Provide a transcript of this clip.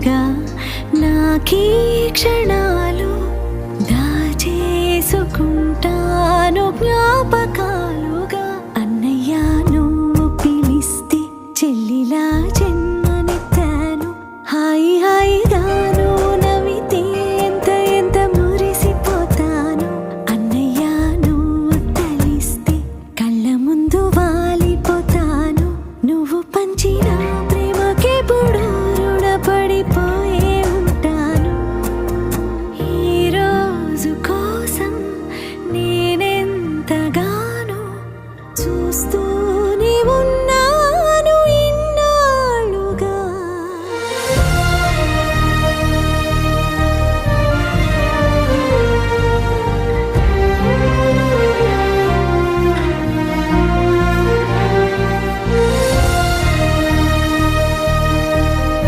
దాచిగా నాకీ క్షణాలు దాచేసుకుంటాను జ్ఞాపకాలుగా. అన్నయ్య నువ్వు పిలిస్తే చెల్లిలా జన్మనిత్తాను. హాయి హాయి గాను నవ్వితే ఎంత ఎంత మురిసిపోతాను. అన్నయ్య నువ్వు తలిస్తే కళ్ళ ముందు వాలిపోతాను. నువ్వు పంచిన కోసం నేనెంతగానో చూస్తూ